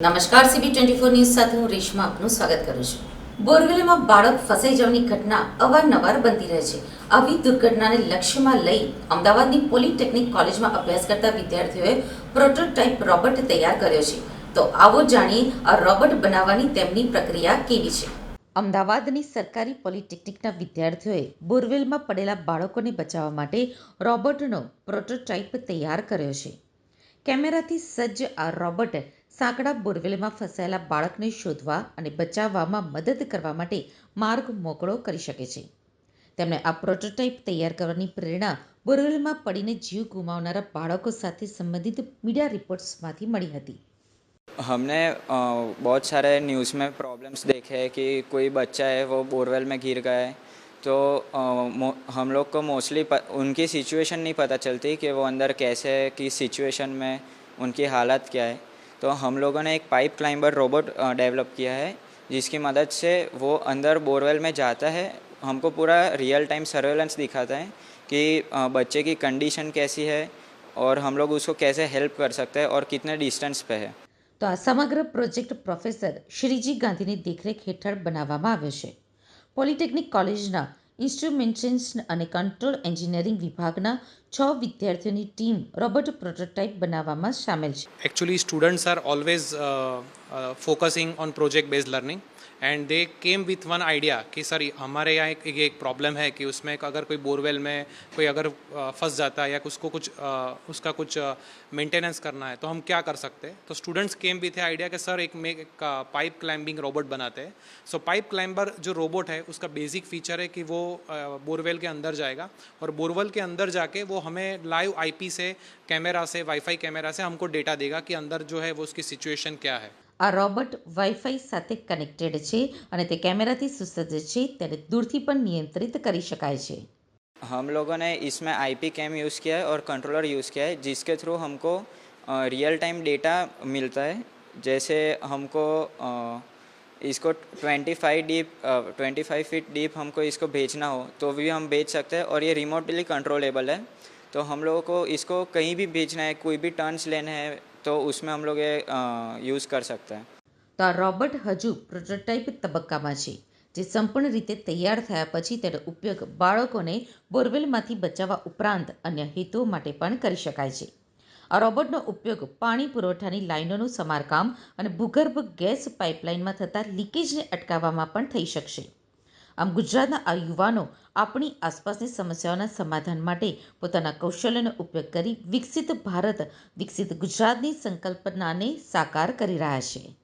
નમસ્કાર CB twenty four news સાથે હું રેશમા આપનું સ્વાગત કરું છું. બોરવેલમાં બાળક ફસાઈ જવાની ઘટના અવારનવાર બનતી રહે છે. આવી દુર્ઘટનાને લક્ષ્યમાં લઈ અમદાવાદની પોલિટેકનિક કોલેજમાં અભ્યાસ કરતા વિદ્યાર્થીઓએ પ્રોટોટાઇપ રોબોટ તૈયાર કર્યો છે. તો આવો જાણીએ આ રોબોટ બનાવવાની તેમની પ્રક્રિયા કેવી છે. અમદાવાદની સરકારી પોલિટેકનિકના વિદ્યાર્થીઓએ બોરવેલમાં પડેલા બાળકોને બચાવવા માટે રોબોટનો પ્રોટોટાઇપ તૈયાર કર્યો છે. કેમેરાથી સજ્જ આ રોબોટ સાંકડા બોરવેલમાં ફસાયેલા બાળકને શોધવા અને બચાવવામાં મદદ કરવા માટે માર્ગ મોકળો કરી શકે છે તેમણે આ પ્રોટોટાઇપ તૈયાર કરવાની પ્રેરણા બોરવેલમાં પડીને જીવ ગુમાવનારા બાળકો સાથે સંબંધિત મીડિયા રિપોર્ટ્સમાંથી મળી હતી हमने अ, बहुत सारे न्यूज़ में प्रॉब्लम्स देखे हैं कि कोई बच्चा है वो बोरवेल में गिर गया है तो अ, मो- हम लोग को मोस्टली उनकी सिचुएशन नहीं पता चलती कि वो अंदर कैसे है किस सिचुएशन में उनकी हालत क्या है तो हम लोगों ने एक पाइप क्लाइंबर रोबोट डेवलप किया है जिसकी मदद से वो अंदर बोरवेल में जाता है हमको पूरा रियल टाइम सर्वेलेंस दिखाता है कि अ, बच्चे की कंडीशन कैसी है और हम लोग उसको कैसे हेल्प कर सकते हैं और कितने डिस्टेंस पे है તો આ સમગ્ર પ્રોજેક્ટ પ્રોફેસર શ્રીજી ગાંધીની દેખરેખ હેઠળ બનાવવામાં આવ્યો છે પોલિટેકનિક કોલેજના ઇન્સ્ટ્રુમેન્ટેશન અને કંટ્રોલ એન્જિનિયરિંગ વિભાગના છ વિદ્યાર્થીઓની ટીમ રોબોટ પ્રોટોટાઇપ બનાવવામાં સામેલ છે. Actually students are always uh, uh, focusing on project based learning. And they came with one idea कि सर हमारे यहाँ एक, ये एक प्रॉब्लम है कि उसमें अगर कोई बोरवेल में कोई अगर अ, फंस जाता है या उसको कुछ अ, उसका कुछ मेंटेनेंस करना है तो हम क्या कर सकते? हैं तो स्टूडेंट्स केम विथ आइडिया कि सर एक में एक पाइप क्लाइंबिंग रोबोट बनाते हैं। सो पाइप क्लाइंबर जो रोबोट है उसका बेसिक फीचर है कि वो बोरवेल के अंदर जाएगा। और बोरवेल के अंदर जाके वो हमें लाइव आईपी से कैमरा से वाईफाई कैमरा से हमको डेटा देगा कि अंदर जो है वो उसकी सिचुएशन क्या है। આ રોબોટ વાઈફાઈ સાથે કનેક્ટેડ છે અને તે કેમેરાથી સુસજ્જ છે તેને દૂરથી પણ નિયંત્રિત કરી શકાય છે हम लोगों ने इसमें आईपी कैम यूज़ किया है और कंट्रोलर यूज़ किया है जिसके थ्रू हमको रियल टाइम डेटा मिलता है जैसे हमको अ, इसको 25 डीप 25 फीट डीप हमको इसको भेजना हो तो भी हम भेज सकते हैं और ये रिमोटली कंट्रोलेबल है तो हम लोगों को इसको कहीं भी भेजना है कोई भी टर्न्स लेने हैं तो उसमें हम लोग ये यूज़ कर सकते हैं તો આ રોબોટ હજુ પ્રોટોટાઇપ તબક્કામાં છે જે સંપૂર્ણ રીતે તૈયાર થયા પછી તેનો ઉપયોગ બાળકોને બોરવેલમાંથી બચાવવા ઉપરાંત અન્ય હેતુઓ માટે પણ કરી શકાય છે આ રોબોટનો ઉપયોગ પાણી પુરવઠાની લાઇનોનું સમારકામ અને ભૂગર્ભ ગેસ પાઇપલાઇનમાં થતા લીકેજને અટકાવવામાં પણ થઈ શકશે આમ ગુજરાતના આ યુવાનો આપણી આસપાસની સમસ્યાઓના સમાધાન માટે પોતાના કૌશલ્યનો ઉપયોગ કરી વિકસિત ભારત, વિકસિત ગુજરાતની સંકલ્પનાને સાકાર કરી રહ્યા છે.